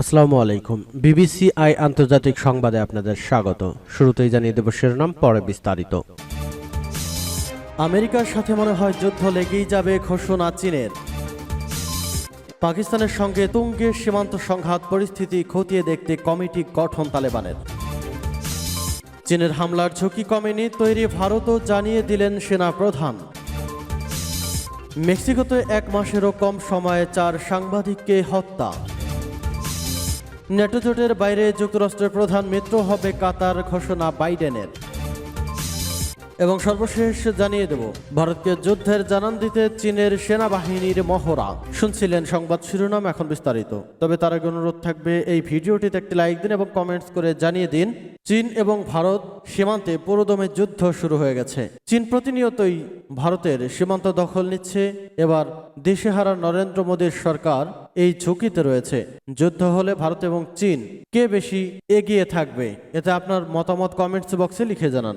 আসসালামু আলাইকুম। BBC I আন্তর্জাতিক সংবাদে আপনাদের স্বাগত। শুরুতেই জানিয়ে দেব শিরোনাম, পরে বিস্তারিত। আমেরিকার সাথে মনে হয় যুদ্ধ লেগেই যাবে ঘোষণা চীনের। পাকিস্তানের সঙ্গে তুঙ্গে সীমান্ত সংঘাত পরিস্থিতি খতিয়ে দেখতে কমিটি গঠন তালেবানের। চীনের হামলার ঝুঁকি কমেনি, তৈরি ভারতও জানিয়ে দিলেন সেনা প্রধান মেক্সিকোতে এক মাসেরও কম সময়ে চার সাংবাদিককে হত্যা। নেটো জোটের বাইরে যুক্তরাষ্ট্রের প্রধান মিত্র হবে কাতার ঘোষণা বাইডেনের। এবং সর্বশেষ জানিয়ে দেব, ভারতকে যুদ্ধের জানান দিতে চীনের সেনাবাহিনীর মহড়া। শুনছিলেন সংবাদ শিরোনাম এখন বিস্তারিত। তবে তার আগে অনুরোধ থাকবে, এই ভিডিওটিতে একটি লাইক দিন এবং কমেন্টস করে জানিয়ে দিন, চীন এবং ভারত সীমান্তে পুরোদমে যুদ্ধ শুরু হয়ে গেছে। চীন প্রতিনিয়তই ভারতের সীমান্ত দখল নিচ্ছে। এবার দেশে হারা নরেন্দ্র মোদীর সরকার এই ঝুঁকিতে রয়েছে। যুদ্ধ হলে ভারত এবং চীন কে বেশি এগিয়ে থাকবে? এতে আপনার মতামত কমেন্টস বক্সে লিখে জানান।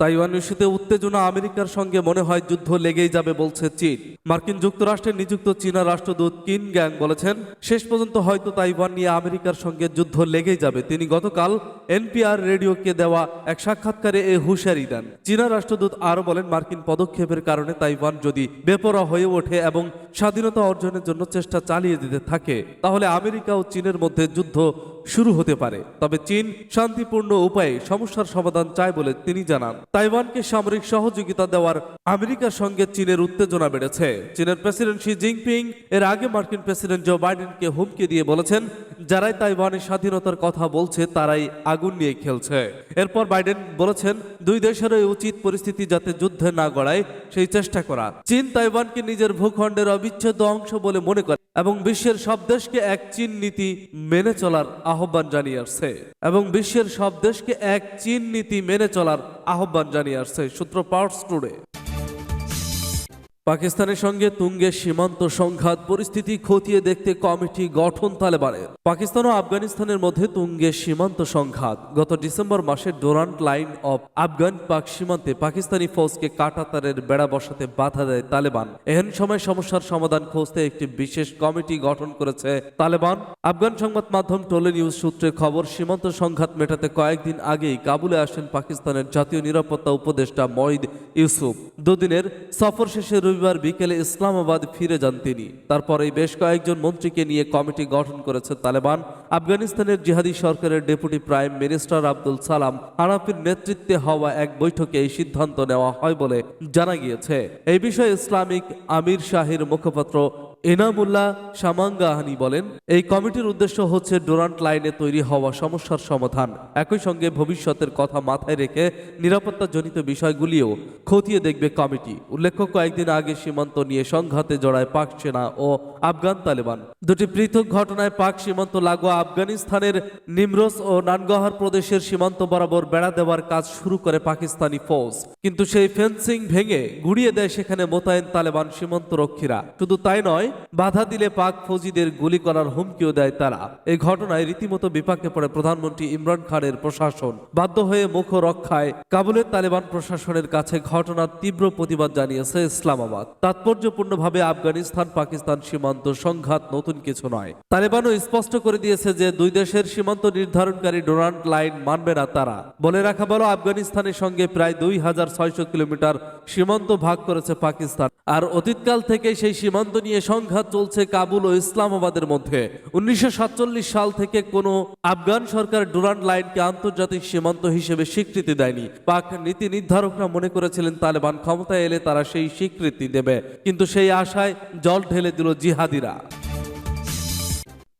তাইওয়ান ইস্যুতে উত্তেজনা আমেরিকার সঙ্গে মনে হয় যুদ্ধ লেগেই যাবে, বলছে চীন। মার্কিন যুক্তরাষ্ট্রে নিযুক্ত চীনা রাষ্ট্রদূত কিন গ্যাং বলেছেন, শেষ পর্যন্ত হয়তো তাইওয়ান নিয়ে আমেরিকার সঙ্গে যুদ্ধ লেগেই যাবে। তিনি গতকাল এনপিআর রেডিওকে দেওয়া এক সাক্ষাৎকারে এ হুঁশিয়ারি দেন। চীনা রাষ্ট্রদূত আরও বলেন, মার্কিন পদক্ষেপের কারণে তাইওয়ান যদি বেপরা হয়ে ওঠে এবং স্বাধীনতা অর্জনের জন্য চেষ্টা চালিয়ে দিতে থাকে, তাহলে আমেরিকা ও চীনের মধ্যে যুদ্ধ শুরু হতে পারে। তবে চীন শান্তিপূর্ণ উপায়ে সমস্যার সমাধান চায় বলে তিনি জানান। তাইওয়ানকে সামরিক সহযোগিতা দেওয়ার আমেরিকার সঙ্গে চীনের উত্তেজনা বেড়েছে। চীনের প্রেসিডেন্ট শি জিনপিং, এর আগে মার্কিন প্রেসিডেন্ট জো বাইডেনকে হুমকি দিয়ে বলেছেন, যারাই তাইওয়ানের স্বাধীনতার কথা বলছে, তারাই আগুন নিয়ে খেলছে। এরপর বাইডেন বলেছেন, দুই দেশেরই উচিত পরিস্থিতি যাতে যুদ্ধে না গড়ায়, সেই চেষ্টা করা। চীন তাইওয়ানকে নিজের ভূখণ্ডের অবিচ্ছেদ্য অংশ বলে মনে করে। এবং বিশ্বের সব দেশকে এক চীন নীতি মেনে চলার আহ্বান জানিয়ে আসছে। এবং বিশ্বের সব দেশকে এক চীন নীতি মেনে চলার আহ্বান জানিয়ে আসছে সূত্র পাওয়ার টুডে পাকিস্তানের সঙ্গে তুঙ্গে সীমান্ত সংঘাত পরিস্থিতি খতিয়ে দেখতে কমিটি গঠন তালেবানের। পাকিস্তান ও আফগানিস্তানের মধ্যে তুঙ্গে সীমান্ত সংঘাত। গত ডিসেম্বর মাসে ডোরান্ট লাইন অফ আফগান পাক সীমান্তে পাকিস্তানি ফৌজকে কাটাতারের বেড়া বসাতে বাধা দেয় তালেবান। এহেন সময় সমস্যার সমাধান খুঁজতে একটি বিশেষ কমিটি গঠন করেছে তালেবান। আফগান সংবাদ মাধ্যম টোলে নিউজ সূত্রে খবর, সীমান্ত সংঘাত মেটাতে কয়েকদিন আগেই কাবুলে আসেন পাকিস্তানের জাতীয় নিরাপত্তা উপদেষ্টা মঈদ ইউসুফ। দুদিনের সফর শেষে রবিবার বিকেলে ইসলামাবাদ ফিরে যান তিনি। তারপরেই বেশ কয়েকজন মন্ত্রীকে নিয়ে কমিটি গঠন করেছে তালেবান। আফগানিস্তানের জিহাদি সরকারের deputy prime minister Abdul Salam হানাফির নেতৃত্বে হওয়া এক বৈঠকে এই সিদ্ধান্ত নেওয়া হয় বলে জানা গিয়েছে। এই বিষয়ে ইসলামিক আমির শাহির মুখপাত্র এনামুল্লাহ সামাঙ্গাহানি বলেন, এই কমিটির উদ্দেশ্য হচ্ছে ডোরান্ট লাইনে তৈরি হওয়া সমস্যার সমাধান। একই সঙ্গে ভবিষ্যতের কথা মাথায় রেখে নিরাপত্তাজনিত বিষয়গুলিও খতিয়ে দেখবে কমিটি। উল্লেখ্য, কয়েকদিন আগে সীমান্ত নিয়ে সংঘাতে জড়ায় পাক সেনা ও আফগান তালেবান। দুটি পৃথক ঘটনায় পাক সীমান্ত লাগোয়া আফগানিস্তানের নিমরোজ ও নানগহার প্রদেশের সীমান্ত বরাবর বেড়া দেওয়ার কাজ শুরু করে পাকিস্তানি ফৌজ। কিন্তু সেই ফেন্সিং ভেঙে গুড়িয়ে দেয় সেখানে মোতায়েন তালেবান সীমান্ত রক্ষীরা শুধু তাই নয় বাধা দিলে পাক ফৌজিদের গুলি করার হুমকিও দেয় তারা। এই ঘটনায় রীতিমতো বিপাকে পড়ে প্রধানমন্ত্রী ইমরান খানের প্রশাসন। বাধ্য হয়ে মুখ রক্ষায় কাবুলের তালেবান প্রশাসনের কাছে ঘটনার তীব্র প্রতিবাদ জানিয়েছে ইসলামাবাদ। তাৎপর্যপূর্ণভাবে আফগানিস্তান, পাকিস্তান সীমান্ত সংঘাত নতুন কিছু নয়। তালেবানও স্পষ্ট করে দিয়েছে যে দুই দেশের সীমান্ত নির্ধারণকারী ডোনাল্ড লাইন মানবে না তারা। বলে রাখা বলো, আফগানিস্তানের সঙ্গে প্রায় দুই হাজার ছয়শো কিলোমিটার সীমান্ত ভাগ করেছে পাকিস্তান। আর অতীতকাল থেকে সেই সীমান্ত নিয়ে সংঘাত চলছে কাবুল ও ইসলামাবাদের মধ্যে। উনিশশো সাল থেকে কোনো আফগান সরকার ডুরান্ড লাইনকে আন্তর্জাতিক সীমান্ত হিসেবে স্বীকৃতি দেয়নি। পাক নীতি নির্ধারকরা মনে করেছিলেন, তালেবান ক্ষমতায় এলে তারা সেই স্বীকৃতি দেবে। কিন্তু সেই আশায় জল ঢেলে দিল জিহাদিরা।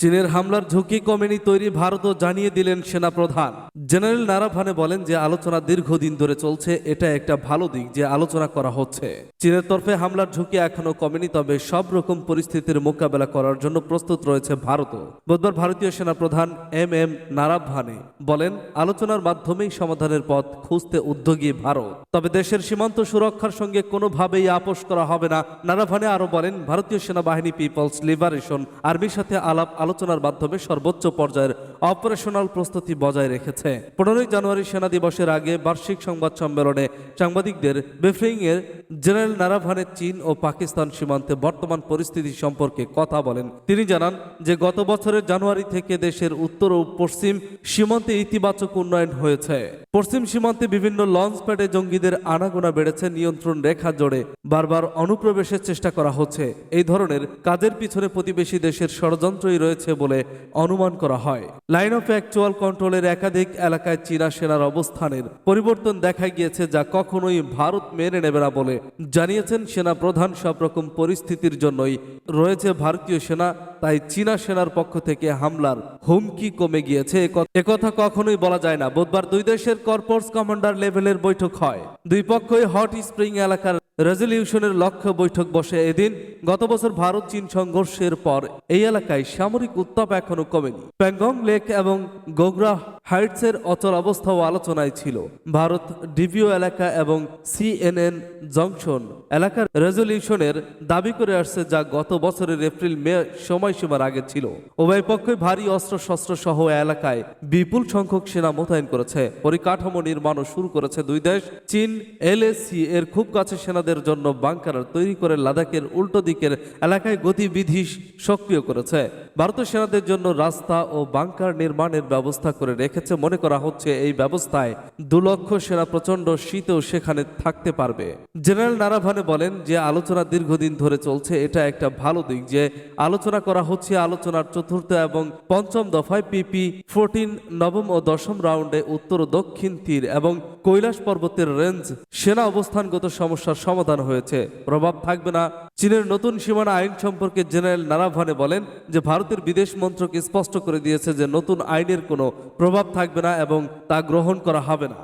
চীনের হামলার ঝুঁকি কমেনি তৈরি ভারতও জানিয়ে দিলেন সেনাপ্রধান। জেনারেল নারাভানে বলেন যে আলোচনা দীর্ঘদিন ধরে চলছে, এটা একটা ভালো দিক যে আলোচনা করা হচ্ছে। চীনের তরফে হামলার ঝুঁকি এখনও কমেনি, তবে সব রকম পরিস্থিতির মোকাবেলা করার জন্য প্রস্তুত রয়েছে ভারতও। বুধবার ভারতীয় সেনাপ্রধান এম এম নারাভানে বলেন, আলোচনার মাধ্যমেই সমাধানের পথ খুঁজতে উদ্যোগী ভারত। তবে দেশের সীমান্ত সুরক্ষার সঙ্গে কোনোভাবেই আপোষ করা হবে না। নারাভানে আরও বলেন, ভারতীয় সেনাবাহিনী পিপলস লিবারেশন আর্মির সাথে আলাপ আলোচনার মাধ্যমে সর্বোচ্চ পর্যায়ের অপারেশনাল প্রস্তুতি বজায় রেখেছে। পনেরোই জানুয়ারি সেনা দিবসের আগে বার্ষিক সংবাদ সম্মেলনে সাংবাদিকদের ব্রিফিং এর জেনারেল নারাভানে চীন ও পাকিস্তান সীমান্তে বর্তমান পরিস্থিতি সম্পর্কে কথা বলেন। তিনি জানান যে, গত বছরের জানুয়ারি থেকে দেশের উত্তর ও পশ্চিম সীমান্তে ইতিবাচক উন্নয়ন হয়েছে। পশ্চিম সীমান্তে বিভিন্ন লঞ্চ প্যাডে জঙ্গিদের আনাগোনা বেড়েছে, নিয়ন্ত্রণ রেখা জোড়ে বারবার অনুপ্রবেশের চেষ্টা করা হচ্ছে। এই ধরনের কাজের পিছনে প্রতিবেশী দেশের ষড়যন্ত্রই রয়েছে বলে অনুমান করা হয়। লাইন অফ অ্যাকচুয়াল কন্ট্রোলের একাধিক এলাকায় চীনা সেনার অবস্থানের পরিবর্তন দেখা গিয়েছে যা কখনোই ভারত মেনে নেবে না বলে জানিয়েছেন সেনা প্রধান সব রকম পরিস্থিতির জন্যই রয়েছে ভারতীয় সেনা, তাই চীনা সেনার পক্ষ থেকে হামলার হুমকি কমে গিয়েছে। একথা কখনোই বলা যায় না। বুধবার দুই দেশের কর্পোর্স কমান্ডার লেভেলের বৈঠক হয়। দুই পক্ষই হট স্প্রিং এলাকার রেজলিউশনের লক্ষ্য বৈঠক বসে এদিন। গত বছর ভারত চীন সংঘর্ষের পর এই এলাকায় সামরিক উত্তাপ এখনও কমেনি। প্যাংগং লেক এবং গোগরা হাইটসের অচল অবস্থাও আলোচনায় ছিল। ভারত ডিভিও এলাকা এবং সিএনএন জংশন এলাকার রেজলিউশনের দাবি করে আসছে যা গত বছরের এপ্রিল মে সময়সীমার আগে ছিল। উভয় পক্ষই ভারী অস্ত্র শস্ত্র সহ এলাকায় বিপুল সংখ্যক সেনা মোতায়েন করেছে। পরিকাঠামো নির্মাণও শুরু করেছে দুই দেশ। চীন এলএসি এর খুব কাছে সেনাদের জন্য বাংকার তৈরি করে লাদাখের উল্টো দিকের এলাকায় গতিবিধি সক্রিয় করেছে। ভারতীয় সেনাদের জন্য রাস্তা ও বাংকার নির্মাণের ব্যবস্থা করে রেখেছে মনে করা হচ্ছে এই ব্যবস্থায় দু লক্ষ সেনা প্রচণ্ড শীতেও সেখানে থাকতে পারবে। জেনারেল নারাভানে বলেন যে আলোচনা দীর্ঘদিন ধরে চলছে, এটা একটা ভালো দিক যে আলোচনা করা হচ্ছে আলোচনার চতুর্থ এবং পঞ্চম দফায় পিপি ফোরটিন নবম ও দশম রাউন্ডে উত্তর ও দক্ষিণ তীর এবং কৈলাস পর্বতের রেঞ্জ সেনা অবস্থানগত সমস্যার সমাধান হয়েছে। প্রভাব থাকবে না। চীনের নতুন সীমানা আইন সম্পর্কে জেনারেল নারাভানে বলেন যে ভারতের বিদেশ মন্ত্রক স্পষ্ট করে দিয়েছে যে নতুন আইনের কোনো প্রভাব থাকবে না এবং তা গ্রহণ করা হবে না।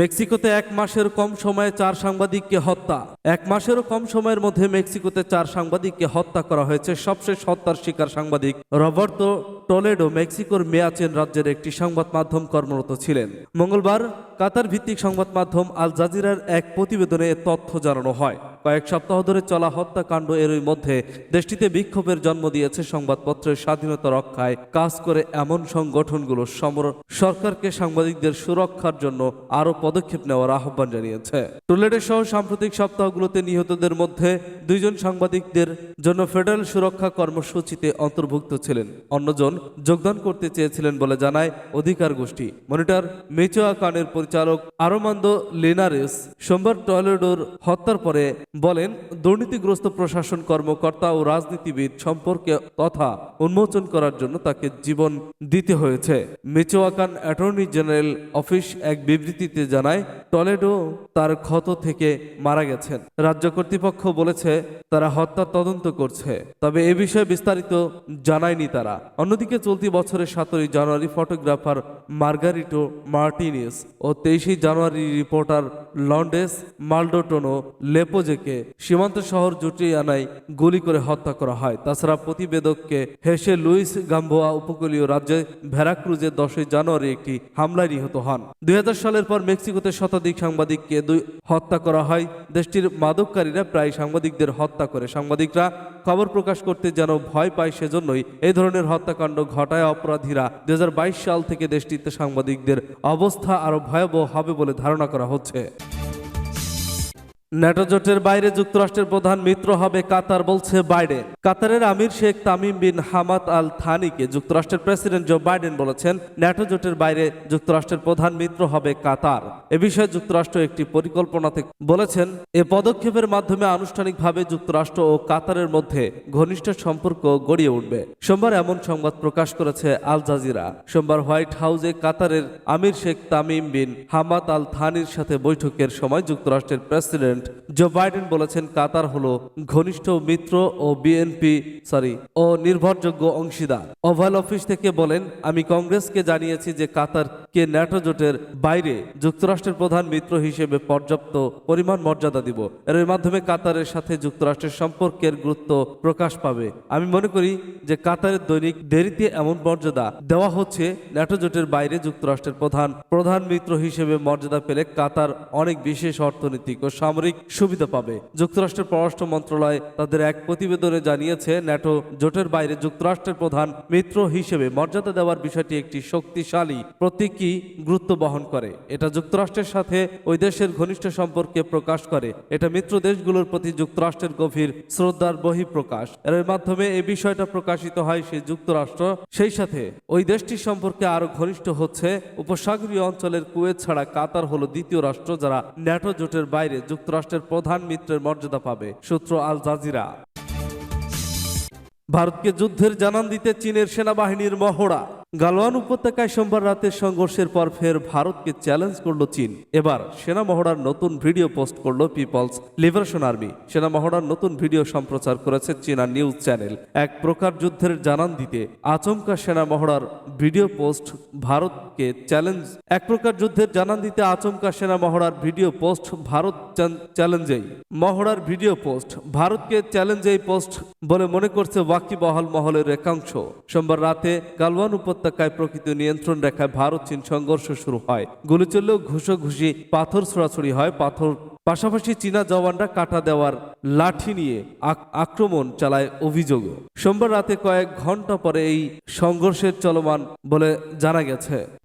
মেক্সিকোতে এক মাসের কম সময়ে চার সাংবাদিককে হত্যা। এক মাসেরও কম সময়ের মধ্যে মেক্সিকোতে চার সাংবাদিককে হত্যা করা হয়েছে। সবশেষ হত্যার শিকার সাংবাদিক রবার্তো টলেডো মেক্সিকোর মেয়াচেন রাজ্যের একটি সংবাদ মাধ্যম কর্মরত ছিলেন। মঙ্গলবার কাতার ভিত্তিক সংবাদ মাধ্যম আল জাজিরার এক প্রতিবেদনে তথ্য জানানো হয়। কয়েক সপ্তাহ ধরে চলা হত্যাকাণ্ড এরই মধ্যে দেশটিতে বিক্ষোভের জন্ম দিয়েছে সংবাদপত্রের স্বাধীনতা রক্ষায় কাজ করে এমন সংগঠনগুলো সমর- সরকারকে সাংবাদিকদের সুরক্ষার জন্য আরও পদক্ষেপ নেওয়ার আহ্বান জানিয়েছে। টুলেটের সহ সাম্প্রতিক সপ্তাহগুলোতে নিহতদের মধ্যে দুইজন সাংবাদিকদের জন্য ফেডারেল সুরক্ষা কর্মসূচিতে অন্তর্ভুক্ত ছিলেন। অন্যজন যোগদান করতে চেয়েছিলেন বলে জানায় অধিকার গোষ্ঠী। মনিটর মেচোয়া কানের পরিচালক আরমান্দো লিনারেস সোমবার টয়লেডোর হত্যার পরে বলেন, দুর্নীতিগ্রস্ত প্রশাসন কর্মকর্তা ও রাজনীতিবিদ সম্পর্কে তথা উন্মোচন করার জন্য তাকে জীবন দিতে হয়েছে। মেচোয়াকান অ্যাটর্নি জেনারেল অফিস এক বিবৃতিতে জানায়, টলেডো তার ক্ষত থেকে মারা গেছেন। রাজ্য কর্তৃপক্ষ বলেছে, তারা হত্যা তদন্ত করছে, তবে এ বিষয়ে বিস্তারিত জানায়নি তারা। অন্যদিকে চলতি বছরের সাতই জানুয়ারি ফটোগ্রাফার মার্গারিটো মার্টিনেস ও তেইশে জানুয়ারি রিপোর্টার লন্ডেস মালডোটোনো লেপোজেকে সীমান্ত শহর জুটিয়ানায় গুলি করে হত্যা করা হয়। তাছাড়া প্রতিবেদককে হেসে লুইস গাম্বোয়া উপকূলীয় রাজ্যে ভেরাক্রুজে দশই জানুয়ারি একটি হামলায় নিহত হন। দুই সালের পর মেক্সিকোতে শতাধিক সাংবাদিককে দুই হত্যা করা হয়। দেশটির মাদককারীরা প্রায় সাংবাদিকদের হত্যা করে। সাংবাদিকরা খবর প্রকাশ করতে যেন ভয় পায় সেজন্যই এই ধরনের হত্যাকাণ্ড ঘটায় অপরাধীরা। দুই হাজার বাইশ সাল থেকে দেশটিতে সাংবাদিকদের অবস্থা আরও ভয়াবহ হবে বলে ধারণা করা হচ্ছে। ন্যাটো জোটের বাইরে যুক্তরাষ্ট্রের প্রধান মিত্র হবে কাতার, বলছে বাইডেন। কাতারের আমির শেখ তামিম বিন হামাদ আল থানিকে যুক্তরাষ্ট্রের প্রেসিডেন্ট জো বাইডেন বলেছেন, ন্যাটো জোটের বাইরে যুক্তরাষ্ট্রের প্রধান মিত্র হবে কাতার। এ বিষয়ে যুক্তরাষ্ট্র একটি পরিকল্পনাতে বলেছেন, এ পদক্ষেপের মাধ্যমে আনুষ্ঠানিকভাবে যুক্তরাষ্ট্র ও কাতারের মধ্যে ঘনিষ্ঠ সম্পর্ক গড়িয়ে উঠবে। সোমবার এমন সংবাদ প্রকাশ করেছে আল জাজিরা। সোমবার হোয়াইট হাউসে কাতারের আমির Sheikh Tamim bin Hamad Al থানির সাথে বৈঠকের সময় যুক্তরাষ্ট্রের প্রেসিডেন্ট জো বাইডেন বলেছেন কাতার হলো ঘনিষ্ঠ মিত্র ও বিএনপি সরি ও নির্ভরযোগ্য অংশীদার। ওভাল অফিস থেকে বলেন, আমি কংগ্রেসকে জানিয়েছি যে কাতার কে ন্যাটো জোটের বাইরে যুক্তরাষ্ট্রের প্রধান মিত্র হিসেবে পর্যাপ্ত পরিমাণ মর্যাদা দিব। এর মাধ্যমে কাতারের সাথে যুক্তরাষ্ট্রের সম্পর্কের গুরুত্ব প্রকাশ পাবে। আমি মনে করি যে কাতারের দৈনিক দেরিতে এমন মর্যাদা দেওয়া হচ্ছে, ন্যাটো জোটের বাইরে যুক্তরাষ্ট্রের প্রধান প্রধান মিত্র হিসেবে মর্যাদা পেলে কাতার অনেক বিশেষ অর্থনৈতিক ও সামরিক সুবিধা পাবে। যুক্তরাষ্ট্রের পররাষ্ট্র মন্ত্রণালয় তাদের এক প্রতিবেদনে জানিয়েছে, ন্যাটো জোটের বাইরে যুক্তরাষ্ট্রের প্রধান মিত্র হিসেবে মর্যাদা দেওয়ার বিষয়টি একটি শক্তিশালী প্রতীকী গুরুত্ব বহন করে? এটা যুক্তরাষ্ট্রের সাথে ওই দেশের ঘনিষ্ঠ সম্পর্কে প্রকাশ করে। এটা মিত্র দেশগুলোর প্রতি যুক্তরাষ্ট্রের গভীর শ্রদ্ধার বহিঃপ্রকাশ। এর মাধ্যমে এই বিষয়টা প্রকাশিত হয় সেই যুক্তরাষ্ট্র। সেই সাথে ওই দেশটির সম্পর্কে আরও ঘনিষ্ঠ হচ্ছে উপসাগরীয় অঞ্চলের কুয়েত ছাড়া কাতার হলো দ্বিতীয় রাষ্ট্র যারা ন্যাটো জোটের বাইরে যুক্তরাষ্ট্রের প্রধান মিত্রের মর্যাদা পাবে, সূত্র আল জাজিরা। ভারতকে যুদ্ধের জানান দিতে চীনের সেনাবাহিনীর মহড়া। গালওয়ান উপত্যকায় সোমবার রাতের সংঘর্ষের পর ফের ভারতকে চ্যালেঞ্জ করল চীন। এবার সেনা মহড়ার নতুন ভিডিও পোস্ট করল পিপলস লিবারেশন আর্মি। সেনা মহড়ার নতুন ভিডিও সম্প্রচার করেছে চীনা নিউজ চ্যানেল। এক প্রকার যুদ্ধের জানান দিতে আচমকা সেনা মহড়ার ভিডিও পোস্ট ভারতকে চ্যালেঞ্জ। এক প্রকার যুদ্ধের জানান দিতে আচমকা সেনা মহড়ার ভিডিও পোস্ট ভারত চ্যালেঞ্জেই। মহড়ার ভিডিও পোস্ট ভারতকে চ্যালেঞ্জেই পোস্ট বলে মনে করছে ওয়াকিবহাল মহলের একাংশ। সোমবার রাতে গালওয়ান উপত্যকায় প্রকৃত নিয়ন্ত্রণ রেখায় ভারত চীন সংঘর্ষ শুরু হয়। গুলি চললেও ঘুষোঘুষি পাথর ছোড়াছড়ি হয়। পাথর পাশাপাশি চীনা জওয়ানরা কাটা দেওয়ার লাঠি নিয়ে আক্রমণ চালায় অভিযোগ সোমবার রাতে কয়েক ঘণ্টা পরে এই সংঘর্ষের চলমান বলে জানা গেছে।